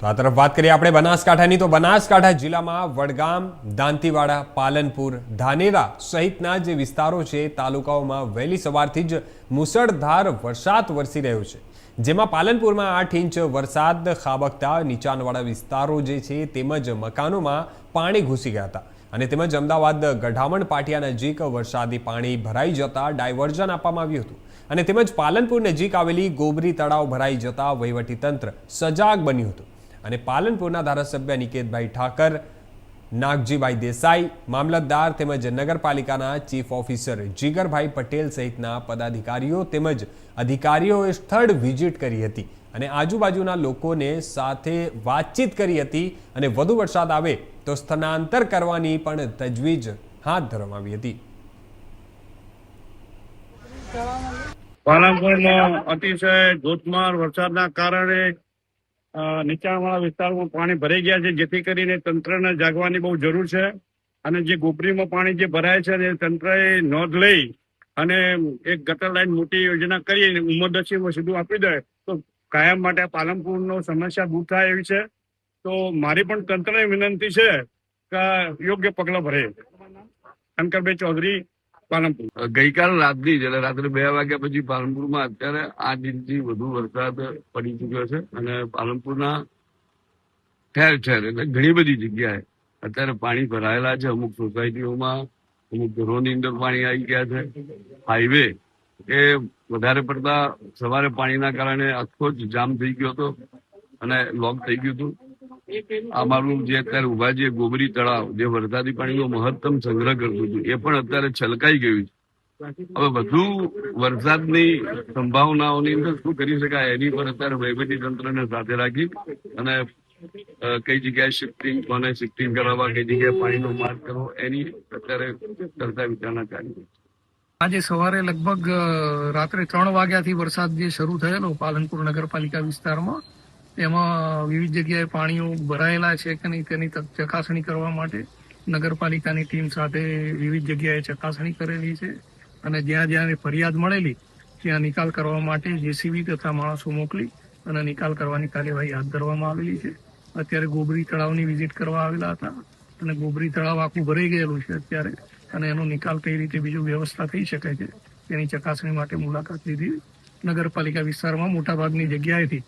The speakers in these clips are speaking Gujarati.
તો આ તરફ વાત કરીએ આપણે બનાસકાંઠાની. તો બનાસકાંઠા જિલ્લામાં વડગામ, દાંતીવાડા, પાલનપુર, ધાનેરા સહિતના જે વિસ્તારો છે તાલુકાઓમાં વહેલી સવારથી જ મુસળધાર વરસાદ વરસી રહ્યો છે. જેમાં પાલનપુરમાં આઠ ઇંચ વરસાદ, ખાબકતા, નીચાણવાળા વિસ્તારો જે છે તેમજ મકાનોમાં પાણી ઘૂસી ગયા હતા. અને તેમજ અમદાવાદ, ગઢામણ, પાટિયા નજીક વરસાદી પાણી ભરાઈ જતા ડાયવર્ઝન આપવામાં આવ્યું હતું. અને તેમજ પાલનપુર નજીક આવેલી ગોબરી તળાવ ભરાઈ જતા વહીવટીતંત્ર સજાગ બન્યું હતું. અને પાલનપુરના ધારાસભ્ય નિકેતભાઈ ઠાકર, નાગજીભાઈ દેસાઈ, મામલતદાર તેમજ નગરપાલિકાના ચીફ ઓફિસર જીગરભાઈ પટેલ સહિતના પદાધિકારીઓ તેમજ અધિકારીઓએ સ્થળ વિઝિટ કરી હતી અને આજુબાજુના લોકોને સાથે વાતચીત કરી હતી અને વધુ વરસાદ આવે તો સ્થળાંતર કરવાની પણ તજવીજ હાથ ધરવામાં આવી હતી. પાલનપુરમાં અતિશય ધોધમાર વરસાદના કારણે નીચાણવાળા વિસ્તારમાં પાણી ભરાઈ ગયા છે, જેથી કરીને તંત્રને જાગવાની બહુ જરૂર છે. અને જે ગોપરીમાં પાણી જે ભરાય છે એ તંત્રએ નોંધ લઈ અને એક ગટર લાઈન મોટી યોજના કરી અને ઉમરદસ્યમાં સીધું આપી દે, તો કાયમ માટે પાલનપુરનો સમસ્યા દૂર થાય એવી છે. તો મારી પણ તંત્રને વિનંતી છે કે યોગ્ય પગલાં ભરે. શંકરભાઈ ચૌધરી પાલનપુર. ગઈકાલ રાતની જ, એટલે રાત્રે બે વાગ્યા પછી પાલનપુરમાં અત્યારે આઠ ઇંચથી વધુ વરસાદ પડી ચુક્યો છે અને પાલનપુરના ઠેર ઠેર, એટલે ઘણી બધી જગ્યાએ અત્યારે પાણી ભરાયેલા છે. અમુક સોસાયટીઓમાં, અમુક ઘરોની અંદર પાણી આવી ગયા છે. હાઈવે એ વધારે પડતા સવારે પાણીના કારણે આખો જ જામ થઈ ગયો હતો અને લોક થઈ ગયું હતું. આ મારું જે અત્યારે ઊભા છે ગોબરી તળાવ, જે વરસાદી પાણીનો મહત્તમ સંગ્રહ કરતું હતું, એ પણ અત્યારે છલકાઈ ગયું છે. હવે વધુ વરસાદની સંભાવનાઓની અંદર શું કરી શકાય, એની પર અત્યારે વહીવટી તંત્રને સાથે રાખી અને કઈ જગ્યાએ શિફ્ટિંગ કોને શિફ્ટિંગ કરાવવા, કઈ જગ્યાએ પાણીનો માર્ગ કરવો, એની અત્યારે ચર્ચા વિચારણા ચાલી આજે સવારે લગભગ રાત્રે ત્રણ વાગ્યાથી વરસાદ જે શરૂ થયેલો પાલનપુર નગરપાલિકા વિસ્તારમાં તેમાં વિવિધ જગ્યાએ પાણીઓ ભરાયેલા છે કે નહીં તેની ચકાસણી કરવા માટે નગરપાલિકાની ટીમ સાથે વિવિધ જગ્યાએ ચકાસણી કરેલી છે અને જ્યાં જ્યાં ફરિયાદ મળેલી, ત્યાં નિકાલ કરવા માટે જેસીબી તથા માણસો મોકલી અને નિકાલ કરવાની કાર્યવાહી હાથ ધરવામાં આવેલી છે. અત્યારે ગોબરી તળાવની વિઝિટ કરવા આવેલા હતા અને ગોબરી તળાવ આખું ભરાઈ ગયેલું છે અત્યારે અને એનો નિકાલ કઈ રીતે બીજું વ્યવસ્થા થઈ શકે છે તેની ચકાસણી માટે મુલાકાત લીધી નગરપાલિકા વિસ્તારમાં મોટાભાગની જગ્યાએથી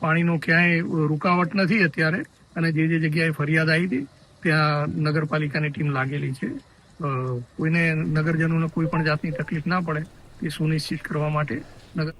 પાણીનો ક્યાંય રૂકાવટ નથી અત્યારે. અને જે જે જગ્યાએ ફરિયાદ આવી હતી, ત્યાં નગરપાલિકાની ટીમ લાગેલી છે. કોઈને નગરજનોને કોઈ પણ જાતની તકલીફ ના પડે, તે સુનિશ્ચિત કરવા માટે નગર